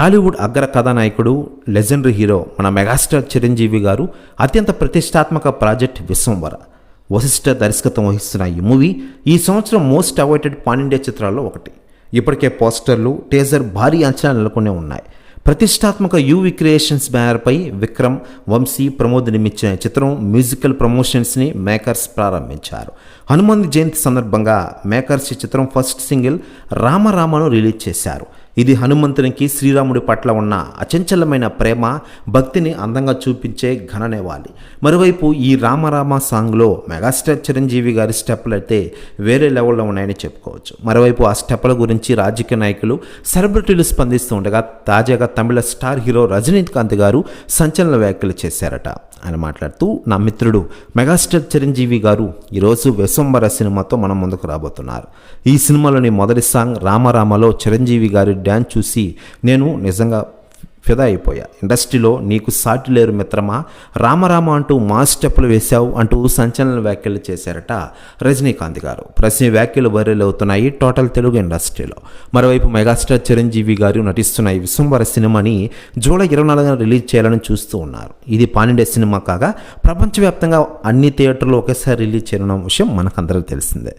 టాలీవుడ్ అగ్ర కథానాయకుడు legendary hero మన మెగాస్టార్ చిరంజీవి గారు అత్యంత ప్రతిష్టాత్మక ప్రాజెక్ట్ విశ్వంవర. వశిష్ఠ దర్శకత్వం వహిస్తున్న ఈ మూవీ ఈ సంవత్సరం మోస్ట్ అవాయిటెడ్ పాన్ఇండియా చిత్రాల్లో ఒకటి. ఇప్పటికే పోస్టర్లు టేజర్ భారీ అంచనా నెలకొనే ఉన్నాయి. ప్రతిష్టాత్మక యూవి క్రియేషన్స్ బ్యానర్పై విక్రమ్ వంశీ ప్రమోద్ నిర్మించిన చిత్రం మ్యూజికల్ ప్రమోషన్స్ని మేకర్స్ ప్రారంభించారు. హనుమంత్ జయంతి సందర్భంగా మేకర్స్ ఈ చిత్రం ఫస్ట్ సింగిల్ రామరామను రిలీజ్ చేశారు. ఇది హనుమంతునికి శ్రీరాముడి పట్ల ఉన్న అచంచలమైన ప్రేమ భక్తిని అందంగా చూపించే ఘననేవాలి. మరోవైపు ఈ రామరామ సాంగ్లో మెగాస్టార్ చిరంజీవి గారి స్టెప్లు అయితే వేరే లెవెల్లో ఉన్నాయని చెప్పుకోవచ్చు. మరోవైపు ఆ స్టెప్ల గురించి రాజకీయ నాయకులు సెలబ్రిటీలు స్పందిస్తూ ఉండగా తాజాగా తమిళ స్టార్ హీరో రజనీకాంత్ గారు సంచలన వ్యాఖ్యలు చేశారట. ఆయన మాట్లాడుతూ నా మిత్రుడు మెగాస్టార్ చిరంజీవి గారు ఈరోజు విశ్వంబర సినిమాతో మనం ముందుకు రాబోతున్నారు. ఈ సినిమాలోని మొదటి సాంగ్ రామరామలో చిరంజీవి గారి డ్యాన్స్ చూసి నేను నిజంగా ఫిదా అయిపోయా. ఇండస్ట్రీలో నీకు సాటి లేరు మిత్రమా? రామరామ అంటూ మా స్టెప్పులు వేశావు అంటూ సంచలన వ్యాఖ్యలు చేశారట రజనీకాంత్ గారు. ప్రశ్న వ్యాఖ్యలు వైరల్ అవుతున్నాయి టోటల్ తెలుగు ఇండస్ట్రీలో. మరోవైపు మెగాస్టార్ చిరంజీవి గారు నటిస్తున్న ఈ విశ్వంవర సినిమాని జూలై ఇరవై నాలుగున రిలీజ్ చేయాలని చూస్తూ ఉన్నారు. ఇది పానిండే సినిమా కాగా ప్రపంచవ్యాప్తంగా అన్ని థియేటర్లు ఒకేసారి రిలీజ్ చేయడం విషయం మనకందరికీ తెలిసిందే.